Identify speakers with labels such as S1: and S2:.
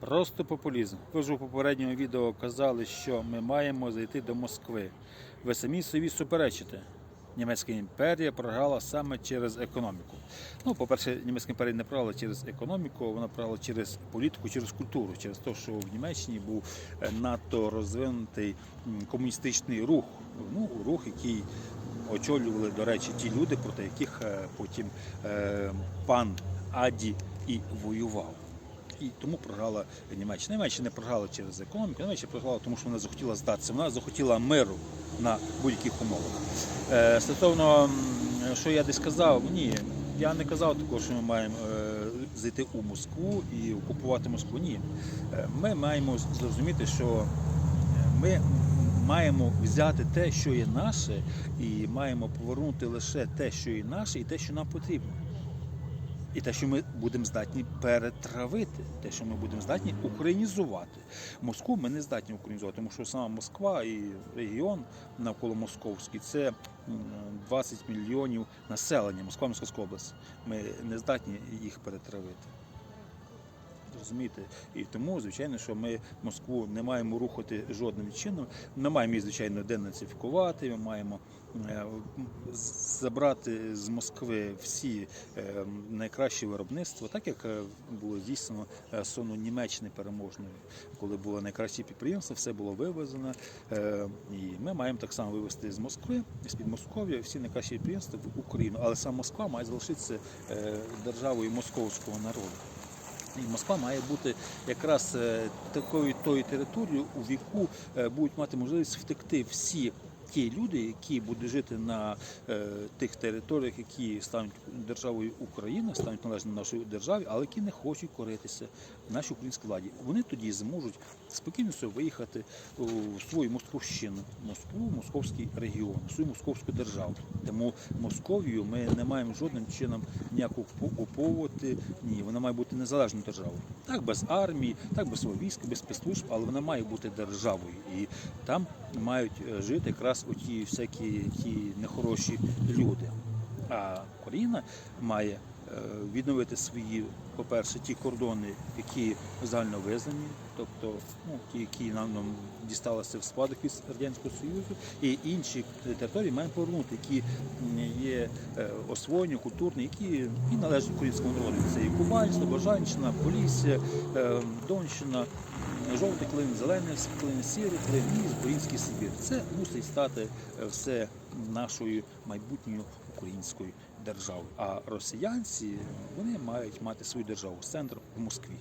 S1: Просто популізм. Ви ж у попередньому відео казали, що ми маємо зайти до Москви. Ви самі собі суперечите. Німецька імперія програла саме через економіку. Ну, по-перше, німецька імперія не програла через економіку, вона програла через політику, через культуру, через те, що в Німеччині був е, надто розвинутий комуністичний рух. Ну, рух, який очолювали, до речі, ті люди, проти яких е, потім е, пан Аді і воював. І тому програла Німеччина. Німеччина не програла через економіку, Німеччина програла, тому що вона захотіла здатися. Вона захотіла миру на будь-яких умовах. Е, Стосовно, що я десь казав, ні, я не казав такого, що ми маємо е, зайти у Москву і окупувати Москву. Ні. Е, Ми маємо зрозуміти, що ми маємо взяти те, що є наше, і маємо повернути лише те, що є наше, і те, що нам потрібно. І те, що ми будемо здатні перетравити, те, що ми будемо здатні українізувати. Москву ми не здатні українізувати, тому що сама Москва і регіон навколо Московський це м, 20 мільйонів населення, Москва Московська область. Ми не здатні їх перетравити. Розумієте? І тому, звичайно, що ми Москву не маємо рухати жодним чином. Ми маємо її, звичайно, денацифікувати, ми маємо е, забрати з Москви всі е, найкращі виробництва, так як е, було здійснено сону Німеччини переможною, коли було найкращі підприємства, все було вивезено. І ми маємо так само вивезти з Москви, з-під Москов'я всі найкращі підприємства в Україну. Але сам Москва має залишитися державою московського народу. І Москва має бути якраз е, такою тою територією, у яку е, будуть мати можливість втекти всі ті люди, які будуть жити на е, тих територіях, які стануть державою України, стануть належними нашій державі, але які не хочуть коритися нашій українській владі. Вони тоді зможуть спокійно виїхати у свою Московщину, Москву, московський регіон, свою московську державу. Тому Московію ми не маємо жодним чином ніяк окуповувати. Ні, вона має бути незалежною державою. Так, без армії, так без свого війська, без спецслужб, але вона має бути державою. І там мають е, жити якраз оті всякі ті нехороші люди. А Україна має відновити свої, по-перше, ті кордони, які загально визнані, тобто ну, ті, які нам, дісталися в спадок від Радянського Союзу, і інші території маємо повернути, які є е, освоєні, культурні, які і належать українському народу. Це і Кубань, Слобожанщина, Полісся, е, Донщина, жовтий клин, зелений клин, сірий клин і український Сибір. Це мусить стати е, все нашою майбутньою українською державою. А росіянці вони мають мати свою державу з центром в Москві.